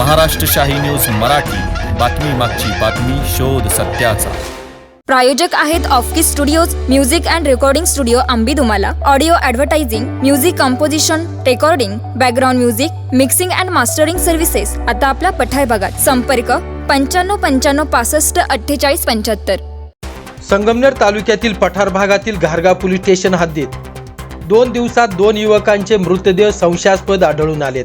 महाराष्ट्र शाही न्यूज मराठी. बातमी मागची बातमी शोध सत्याचा. प्रायोजक आहेत ऑफकिस studios music and recording studio Ambi Dumala audio advertising music composition recording background music mixing and mastering services आता आपल्या पठार भागात संपर्क पंच्याण्णव पंच्याण्णव पासष्ट अठ्ठेचाळीस पंच्याहत्तर. संगमनेर तालुक्यातील पठार भागातील घारगा पोलीस स्टेशन हद्दीत दोन दिवसात दोन युवकांचे मृतदेह संशयास्पद आढळून आलेत.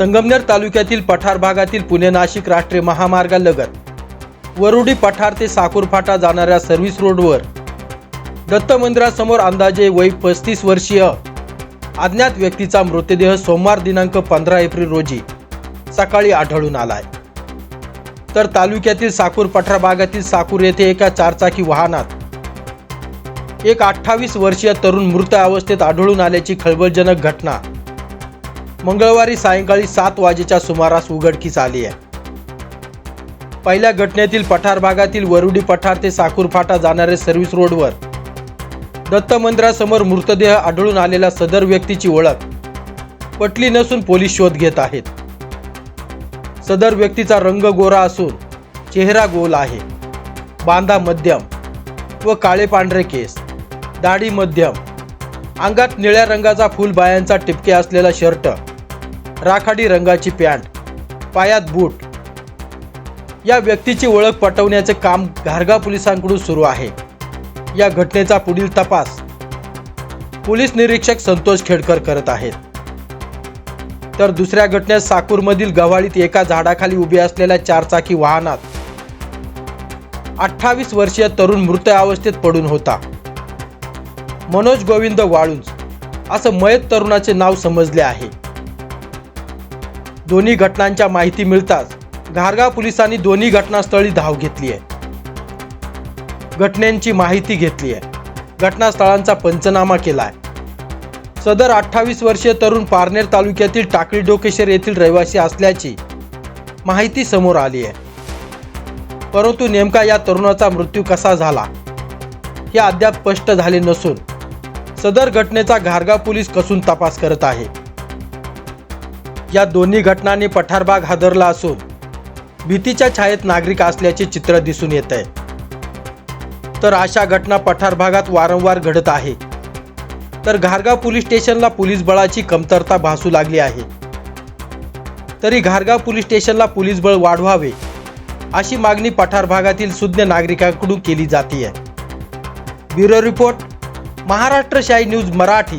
संगमनेर तालुक्यातील पठार भागातील पुणे नाशिक राष्ट्रीय महामार्गालगत वरुडी पठार ते साकूरफाटा जाणाऱ्या सर्व्हिस रोडवर दत्त मंदिरासमोर अंदाजे वय पस्तीस वर्षीय अज्ञात व्यक्तीचा मृतदेह सोमवार दिनांक पंधरा एप्रिल रोजी सकाळी आढळून आलाय. तर तालुक्यातील साकूर पठार भागातील साकूर येथे एका चारचाकी वाहनात एक अठ्ठावीस वर्षीय तरुण मृत अवस्थेत आढळून आल्याची खळबळजनक घटना मंगळवारी सायंकाळी सात वाजेच्या सुमारास उघडकीस आली आहे. पहिल्या घटनेतील पठार भागातील वरुडी पठार ते साकूर फाटा जाणारे सर्व्हिस रोडवर दत्त मंदिरासमोर मृतदेह आढळून आलेल्या सदर व्यक्तीची ओळख. पटली नसून पोलीस शोध घेत आहेत. सदर व्यक्तीचा रंग गोरा असून चेहरा गोल आहे. बांधा मध्यम व काळे पांढरे केस. दाढी मध्यम. अंगात निळ्या रंगाचा फुलबायांचा टिपके असलेला शर्ट. राखाडी रंगाची पॅन्ट पायात बूट. या व्यक्तीची ओळख पटवण्याचे काम घारगा पोलिसांकडून सुरू आहे. या घटनेचा पुढील तपास पोलीस निरीक्षक संतोष खेडकर करत आहेत. तर दुसऱ्या घटनेत साकूरमधील गव्हाळीत एका झाडाखाली उभे असलेल्या चारचाकी वाहनात अठ्ठावीस वर्षीय तरुण मृत अवस्थेत पडून होता. मनोज गोविंद वाळुंज असं मयत तरुणाचे नाव समजले आहे. दोन्ही घटनांच्या माहिती मिळताच घारगाव पोलिसांनी दोन्ही घटनास्थळी धाव घेतली आहे. घटनेची माहिती घेतली आहे. घटनास्थळांचा पंचनामा केला आहे. सदर अठ्ठावीस वर्षीय तरुण पारनेर तालुक्यातील टाकळी डोकेश्वर येथील रहिवासी असल्याची माहिती समोर आली आहे. परंतु नेमका या तरुणाचा मृत्यू कसा झाला हे अद्याप स्पष्ट झाले नसून सदर घटनेचा घारगा पोलीस कसून तपास करत आहे. या दोन्ही घटनांनी पठारबाग हादरला असून भीतीच्या छायेत नागरिक असल्याचे चित्र दिसून येत आहे. तर अशा घटना पठार भागात वारंवार घडत आहे. तर घारगाव पोलीस स्टेशनला पोलीस बळाची कमतरता भासू लागली आहे. तरी घारगाव पोलीस स्टेशनला पोलीस बळ वाढवावे अशी मागणी पठार भागातील सुज्ञ नागरिकांकडून केली जाते ब्युरो रिपोर्ट महाराष्ट्र शाही न्यूज मराठी.